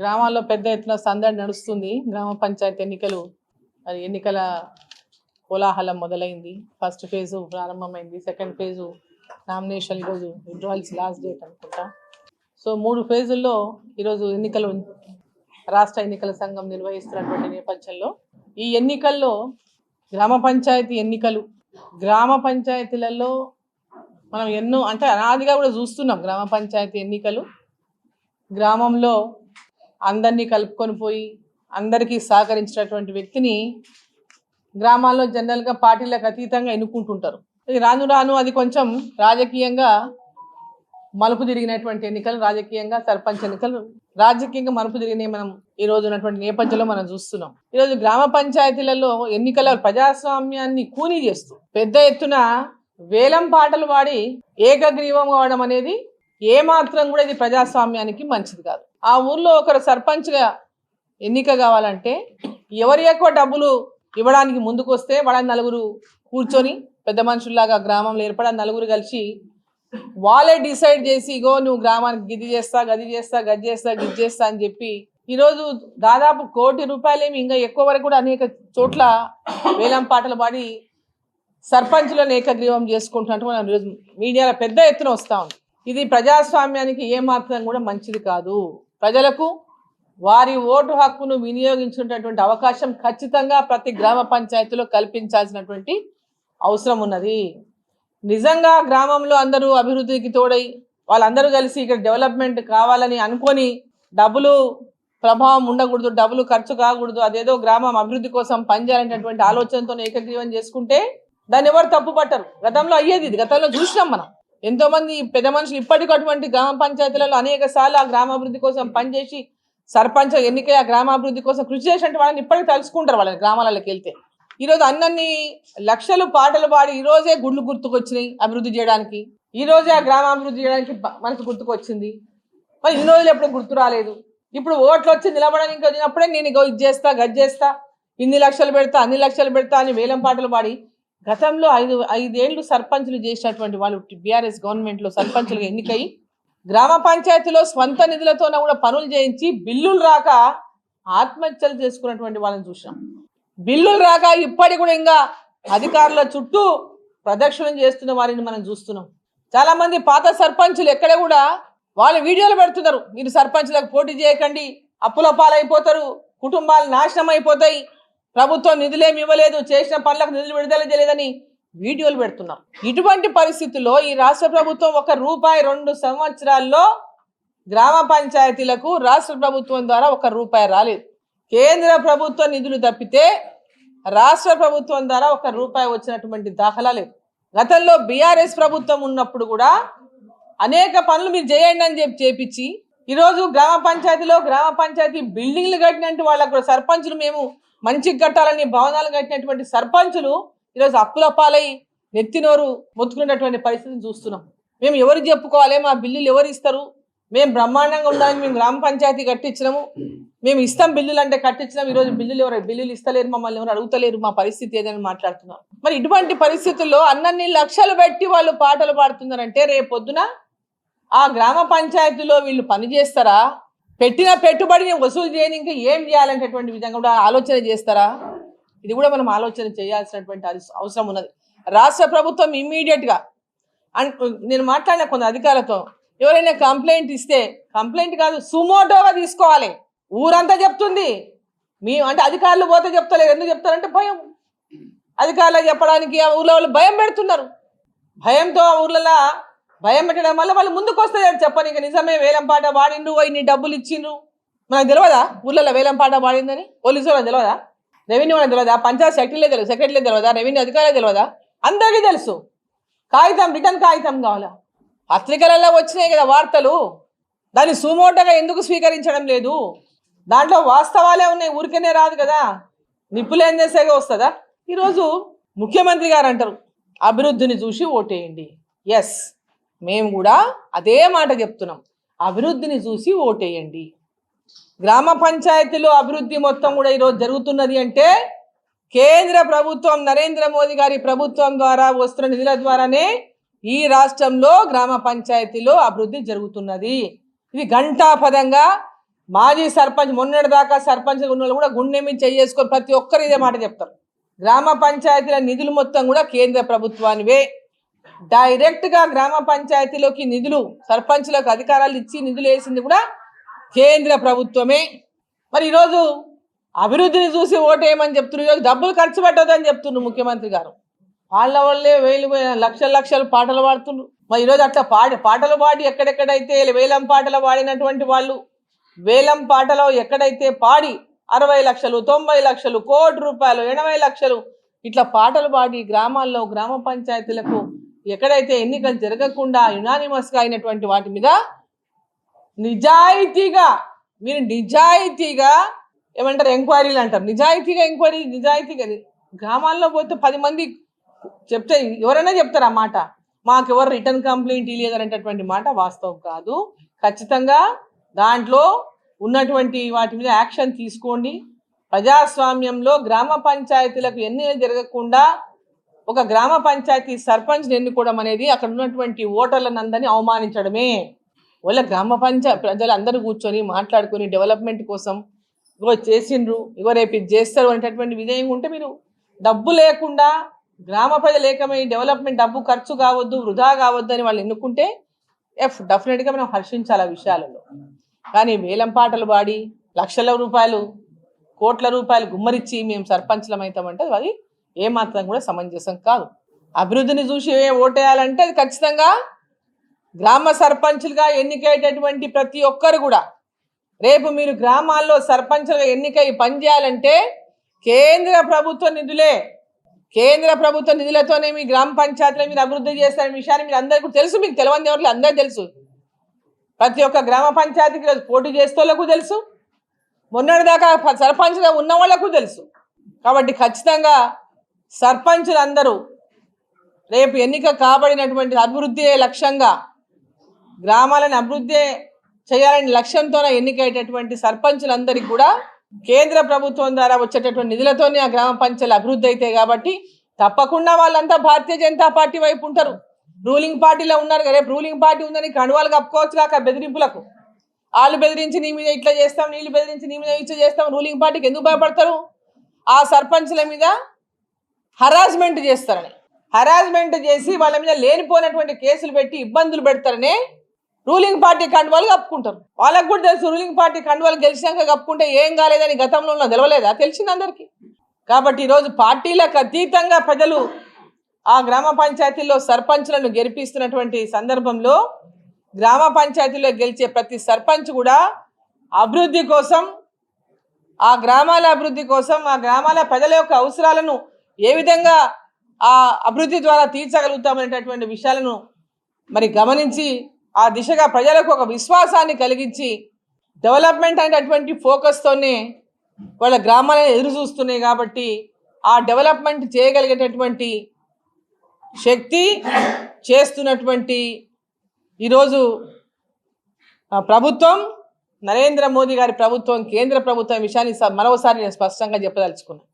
గ్రామాల్లో పెద్ద ఎత్తున సందడి నడుస్తుంది. గ్రామ పంచాయతీ ఎన్నికలు మరి ఎన్నికల కోలాహలం మొదలైంది. ఫస్ట్ ఫేజు ప్రారంభమైంది. సెకండ్ ఫేజు నామినేషన్ ఈరోజు విడ్రాయల్స్ లాస్ట్ డేట్ అనుకుంటా. సో మూడు ఫేజుల్లో ఈరోజు ఎన్నికలు రాష్ట్ర ఎన్నికల సంఘం నిర్వహిస్తున్నటువంటి నేపథ్యంలో ఈ ఎన్నికల్లో గ్రామ పంచాయతీ ఎన్నికలు గ్రామ పంచాయతీలలో మనం ఎన్నో అంటే అనాదిగా కూడా చూస్తున్నాం గ్రామ పంచాయతీ ఎన్నికలు. గ్రామంలో అందరినీ కలుపుకొని పోయి అందరికీ సహకరించినటువంటి వ్యక్తిని గ్రామాల్లో జనరల్గా పార్టీలకు అతీతంగా ఎన్నుకుంటుంటారు. ఇది రాను రాను అది కొంచెం రాజకీయంగా మలుపు తిరిగినటువంటి ఎన్నికలు రాజకీయంగా సర్పంచ్ ఎన్నికలు రాజకీయంగా మలుపు తిరిగినవి మనం ఈ రోజు ఉన్నటువంటి నేపథ్యంలో మనం చూస్తున్నాం. ఈరోజు గ్రామ పంచాయతీలలో ఎన్నికల ప్రజాస్వామ్యాన్ని కూనీ చేస్తూ పెద్ద ఎత్తున వేలం పాటలు పాడి ఏకగ్రీవం కావడం అనేది ఏమాత్రం కూడా ఇది ప్రజాస్వామ్యానికి మంచిది కాదు. ఆ ఊర్లో ఒకరు సర్పంచ్గా ఎన్నిక కావాలంటే ఎవరు ఎక్కువ డబ్బులు ఇవ్వడానికి ముందుకు వస్తే వాళ్ళని నలుగురు కూర్చొని పెద్ద మనుషుల్లాగా గ్రామంలో ఏర్పడి నలుగురు కలిసి వాళ్ళే డిసైడ్ చేసి ఇగో నువ్వు గ్రామానికి గిది చేస్తా గది చేస్తా గది చేస్తా గిది చేస్తా అని చెప్పి ఈరోజు దాదాపు కోటి రూపాయలేమి ఇంకా ఎక్కువ వరకు కూడా అనేక చోట్ల వేలం పాటలు పాడి సర్పంచులను ఏకగ్రీవం చేసుకుంటున్నట్టు మనం ఈరోజు మీడియాలో పెద్ద ఎత్తున వస్తూ ఉంది. ఇది ప్రజాస్వామ్యానికి ఏమాత్రం కూడా మంచిది కాదు. ప్రజలకు వారి ఓటు హక్కును వినియోగించుకునేటువంటి అవకాశం ఖచ్చితంగా ప్రతి గ్రామ పంచాయతీలో కల్పించాల్సినటువంటి అవసరం ఉన్నది. నిజంగా గ్రామంలో అందరూ అభివృద్ధికి తోడై వాళ్ళందరూ కలిసి ఇక్కడ డెవలప్మెంట్ కావాలని అనుకొని డబ్బులు ప్రభావం ఉండకూడదు డబ్బులు ఖర్చు కాకూడదు అదేదో గ్రామం అభివృద్ధి కోసం పనిచేయాలనేటువంటి ఆలోచనతో ఏకగ్రీవం చేసుకుంటే దాన్ని ఎవరు తప్పు పట్టరు గతంలో అయ్యేది ఇది. గతంలో చూసినాం మనం. ఎంతో మంది పెద్ద మనుషులు ఇప్పటికీ అటువంటి గ్రామ పంచాయతీలలో అనేక సార్లు ఆ గ్రామాభివృద్ధి కోసం పనిచేసి సర్పంచ్ ఎన్నికై ఆ గ్రామాభివృద్ధి కోసం కృషి చేసినట్టు వాళ్ళని ఇప్పటికీ తలుచుకుంటారు వాళ్ళని గ్రామాలకి వెళ్తే. ఈరోజు అన్నన్ని లక్షలు పాటలు పాడి ఈరోజే గుడ్లు గుళ్ళు గుర్తుకొచ్చినాయి అభివృద్ధి చేయడానికి. ఈ రోజే ఆ గ్రామాభివృద్ధి చేయడానికి మనసు గుర్తుకొచ్చింది. మరి ఇన్ని రోజులు ఎప్పుడు గుర్తు రాలేదు. ఇప్పుడు ఓట్లు వచ్చి నిలబడడానికి వచ్చినప్పుడే నేను ఇది చేస్తా గది చేస్తా ఇన్ని లక్షలు పెడతా అన్ని లక్షలు పెడతా అని వేలం పాటలు పాడి గతంలో ఐదు ఐదేళ్ళు సర్పంచులు చేసినటువంటి వాళ్ళు బీఆర్ఎస్ గవర్నమెంట్లో సర్పంచులుగా ఎన్నికయి గ్రామ పంచాయతీలో స్వంత నిధులతోనే కూడా పనులు చేయించి బిల్లులు రాక ఆత్మహత్యలు చేసుకున్నటువంటి వాళ్ళని చూసాం బిల్లులు రాక ఇప్పటి కూడా ఇంకా అధికారుల చుట్టూ ప్రదక్షిణం చేస్తున్న వారిని మనం చూస్తున్నాం. చాలా మంది పాత సర్పంచులు ఎక్కడ కూడా వాళ్ళు వీడియోలు పెడుతున్నారు. మీరు సర్పంచులకు పోటీ చేయకండి అప్పుల పాలైపోతారు కుటుంబాలు నాశనం అయిపోతాయి ప్రభుత్వం నిధులేమి ఇవ్వలేదు చేసిన పనులకు నిధులు విడుదల చేయలేదని వీడియోలు పెడుతున్నారు ఇటువంటి పరిస్థితుల్లో ఈ రాష్ట్ర ప్రభుత్వం ఒక రూపాయి రెండు సంవత్సరాల్లో గ్రామ పంచాయతీలకు రాష్ట్ర ప్రభుత్వం ద్వారా ఒక రూపాయి రాలేదు. కేంద్ర ప్రభుత్వ నిధులు తప్పితే రాష్ట్ర ప్రభుత్వం ద్వారా ఒక రూపాయి వచ్చినటువంటి దాఖలా లేదు. గతంలో బీఆర్ఎస్ ప్రభుత్వం ఉన్నప్పుడు కూడా అనేక పనులు మీరు చేయండి అని చెప్పి చేపించి ఈరోజు గ్రామ పంచాయతీలో గ్రామ పంచాయతీ బిల్డింగ్లు కట్టినట్టు వాళ్ళకు సర్పంచులు మేము మంచిగా కట్టాలని భవనాలు కట్టినటువంటి సర్పంచులు ఈరోజు అప్పుల పాలై నెత్తినోరు మొత్తుకునేటటువంటి పరిస్థితిని చూస్తున్నాం. మేము ఎవరు చెప్పుకోవాలి? మా బిల్లులు ఎవరు ఇస్తారు? మేము బ్రహ్మాండంగా ఉండాలని మేము గ్రామ పంచాయతీ కట్టించినాము. మేము ఇస్తాం బిల్లులు అంటే కట్టించినాం. ఈరోజు బిల్లులు ఎవరు బిల్లులు ఇస్తలేరు మమ్మల్ని ఎవరు అడుగుతలేరు మా పరిస్థితి ఏదని మాట్లాడుతున్నారు మరి ఇటువంటి పరిస్థితుల్లో అన్నన్ని లక్షలు పెట్టి వాళ్ళు పాటలు పాడుతున్నారంటే రేపొద్దున ఆ గ్రామ పంచాయతీలో వీళ్ళు పని చేస్తారా? పెట్టిన పెట్టుబడిని వసూలు చేయని ఇంకా ఏం చేయాలనేటటువంటి విధంగా కూడా ఆలోచన చేస్తారా? ఇది కూడా మనం ఆలోచన చేయాల్సినటువంటి అవసరం ఉన్నది. రాష్ట్ర ప్రభుత్వం ఇమ్మీడియట్గా అండ్ నేను మాట్లాడిన కొన్ని అధికారులతో ఎవరైనా కంప్లైంట్ ఇస్తే కంప్లైంట్ కాదు సుమోటోగా తీసుకోవాలి. ఊరంతా చెప్తుంది. మీ అంటే అధికారులు పోతే చెప్తలేరు. ఎందుకు చెప్తారంటే భయం. అధికారులకు చెప్పడానికి ఊళ్ళో వాళ్ళు భయం పెడుతున్నారు. భయంతో ఆ ఊర్లలో భయం పెట్టడం వల్ల వాళ్ళు ముందుకు వస్తారు చెప్పని. ఇంకా నిజమే వేలం పాట వాడిండు ఇన్ని డబ్బులు ఇచ్చిండ్రు. మనకు తెలియదా ఊర్లలో వేలం పాట వాడిందని పోలీసు వాళ్ళకి తెలియదా రెవెన్యూ వాళ్ళకి తెలియదా పంచాయత్ సెక్రటరీలే తెలియదు సెక్రటరీలే తెలియదా రెవెన్యూ అధికారులే తెలియదా అందరికీ తెలుసు. కాగితం రిటర్న్ కాగితం కావాలా? పత్రికలలో వచ్చినాయి కదా వార్తలు. దాన్ని సుమోటగా ఎందుకు స్వీకరించడం లేదు? దాంట్లో వాస్తవాలే ఉన్నాయి. ఊరికనే రాదు కదా. నిప్పులేం చేసేగా వస్తుందా? ఈరోజు ముఖ్యమంత్రి గారు అంటారు అభివృద్ధిని చూసి ఓటేయండి. ఎస్ మేము కూడా అదే మాట చెప్తున్నాం. అభివృద్ధిని చూసి ఓటేయండి. గ్రామ పంచాయతీలో అభివృద్ధి మొత్తం కూడా ఈరోజు జరుగుతున్నది అంటే కేంద్ర ప్రభుత్వం నరేంద్ర మోదీ గారి ప్రభుత్వం ద్వారా వస్తున్న నిధుల ద్వారానే ఈ రాష్ట్రంలో గ్రామ పంచాయతీలో అభివృద్ధి జరుగుతున్నది. ఇది ఘంటాపదంగా మాజీ సర్పంచ్ మొన్నటి దాకా సర్పంచ్ ఉన్న వాళ్ళు కూడా గుండె మీద చేసుకొని ప్రతి ఒక్కరు ఇదే మాట చెప్తారు. గ్రామ పంచాయతీల నిధులు మొత్తం కూడా కేంద్ర ప్రభుత్వానివే. డైరెక్ట్గా గ్రామ పంచాయతీలోకి నిధులు సర్పంచ్లకు అధికారాలు ఇచ్చి నిధులు వేసింది కూడా కేంద్ర ప్రభుత్వమే. మరి ఈరోజు అభివృద్ధిని చూసి ఓటేయమని చెప్తున్నారు. ఈరోజు డబ్బులు ఖర్చు పెట్టొద్దని చెప్తున్నారు ముఖ్యమంత్రి గారు. వాళ్ళ వాళ్ళే వేలు లక్షల లక్షలు పాటలు పాడుతున్నారు. మరి ఈరోజు అట్లా పాడి పాటలు పాడి ఎక్కడెక్కడైతే వేలం పాటలు పాడినటువంటి వాళ్ళు వేలం పాటలో ఎక్కడైతే పాడి అరవై లక్షలు తొంభై లక్షలు కోటి రూపాయలు ఎనభై లక్షలు ఇట్లా పాటలు పాడి గ్రామాల్లో గ్రామ పంచాయతీలకు ఎక్కడైతే ఎన్నికలు జరగకుండా యునానిమస్గా అయినటువంటి వాటి మీద నిజాయితీగా మీరు నిజాయితీగా ఏమంటారు ఎంక్వైరీలు అంటారు. నిజాయితీగా ఎంక్వైరీ నిజాయితీగా గ్రామాల్లో పోతే పది మంది చెప్తే ఎవరైనా చెప్తారు ఆ మాట. మాకు ఎవరు రిటర్న్ కంప్లైంట్ ఇవ్వలేదనేటటువంటి మాట వాస్తవం కాదు. ఖచ్చితంగా దాంట్లో ఉన్నటువంటి వాటి మీద యాక్షన్ తీసుకోండి. ప్రజాస్వామ్యంలో గ్రామ పంచాయతీలకు ఎన్నికలు జరగకుండా ఒక గ్రామ పంచాయతీ సర్పంచ్ ఎన్నుకోవడం అనేది అక్కడ ఉన్నటువంటి ఓటర్లనందరినీ అవమానించడమే. వాళ్ళ గ్రామ పంచాయ ప్రజలు అందరూ కూర్చొని మాట్లాడుకొని డెవలప్మెంట్ కోసం ఇగో చేసిండ్రు ఇగో రేపు ఇది చేస్తారు అనేటటువంటి విధేయం ఉంటే మీరు డబ్బు లేకుండా గ్రామ ప్రజలు ఏకమై డెవలప్మెంట్ డబ్బు ఖర్చు కావద్దు వృధా కావద్దు అని వాళ్ళు ఎన్నుకుంటే ఎఫ్ డెఫినెట్గా మనం హర్షించాలి ఆ విషయాలలో. కానీ వేలం పాటలు పాడి లక్షల రూపాయలు కోట్ల రూపాయలు గుమ్మరిచ్చి మేము సర్పంచ్లం అవుతామంటే అది ఏమాత్రం కూడా సమంజసం కాదు. అభివృద్ధిని చూసి ఓటేయాలంటే అది ఖచ్చితంగా గ్రామ సర్పంచ్లుగా ఎన్నికయ్యేటటువంటి ప్రతి ఒక్కరు కూడా. రేపు మీరు గ్రామాల్లో సర్పంచ్లుగా ఎన్నికై పనిచేయాలంటే కేంద్ర ప్రభుత్వ నిధులే. కేంద్ర ప్రభుత్వ నిధులతోనే మీ గ్రామ పంచాయతీలో మీరు అభివృద్ధి చేస్తారనే విషయాన్ని మీరు అందరికీ తెలుసు. మీకు తెలియని ఎవరు అందరూ తెలుసు. ప్రతి ఒక్క గ్రామ పంచాయతీకి ఈరోజు పోటీ చేసేవాళ్ళకు తెలుసు. మొన్నటిదాకా సర్పంచ్గా ఉన్న వాళ్ళకు తెలుసు. కాబట్టి ఖచ్చితంగా సర్పంచులందరూ రేపు ఎన్నిక కాబడినటువంటి అభివృద్ధి లక్ష్యంగా గ్రామాలను అభివృద్ధి చేయాలని లక్ష్యంతో ఎన్నికయ్యేటటువంటి సర్పంచులందరికీ కూడా కేంద్ర ప్రభుత్వం ద్వారా వచ్చేటటువంటి నిధులతోనే ఆ గ్రామ పంచాయతీలు అభివృద్ధి అవుతాయి కాబట్టి తప్పకుండా వాళ్ళంతా భారతీయ జనతా పార్టీ వైపు ఉంటారు. రూలింగ్ పార్టీలో ఉన్నారు కదా రేపు రూలింగ్ పార్టీ ఉందని కణువాలు కప్పుకోవచ్చు కాక బెదిరింపులకు. వాళ్ళు బెదిరించి నీ మీద ఇట్లా చేస్తాం నీళ్ళు బెదిరించి నీ మీద ఇట్లా చేస్తాం రూలింగ్ పార్టీకి ఎందుకు భయపడతారు? ఆ సర్పంచ్ల మీద హరాస్మెంట్ చేస్తారని. హరాస్మెంట్ చేసి వాళ్ళ మీద లేనిపోయినటువంటి కేసులు పెట్టి ఇబ్బందులు పెడతారని రూలింగ్ పార్టీ కండువాలు కప్పుకుంటారు. వాళ్ళకు కూడా తెలుసు రూలింగ్ పార్టీ కండువాలు గెలిచినాక కప్పుకుంటే ఏం కాలేదని గతంలో ఉన్న తెలవలేదా? తెలిసింది అందరికీ. కాబట్టి ఈరోజు పార్టీలకు అతీతంగా ప్రజలు ఆ గ్రామ పంచాయతీల్లో సర్పంచ్లను గెలిపిస్తున్నటువంటి సందర్భంలో గ్రామ పంచాయతీలో గెలిచే ప్రతి సర్పంచ్ కూడా అభివృద్ధి కోసం ఆ గ్రామాల అభివృద్ధి కోసం ఆ గ్రామాల ప్రజల యొక్క అవసరాలను ఏ విధంగా ఆ అభివృద్ధి ద్వారా తీర్చగలుగుతామనేటటువంటి విషయాలను మరి గమనించి ఆ దిశగా ప్రజలకు ఒక విశ్వాసాన్ని కలిగించి డెవలప్మెంట్ అనేటటువంటి ఫోకస్తోనే వాళ్ళ గ్రామాలను ఎదురు చూస్తున్నాయి కాబట్టి ఆ డెవలప్మెంట్ చేయగలిగేటటువంటి శక్తి చేస్తున్నటువంటి ఈరోజు ప్రభుత్వం నరేంద్ర మోదీ గారి ప్రభుత్వం కేంద్ర ప్రభుత్వం విషయాన్ని స- మరోసారి నేను స్పష్టంగా చెప్పదలుచుకున్నాను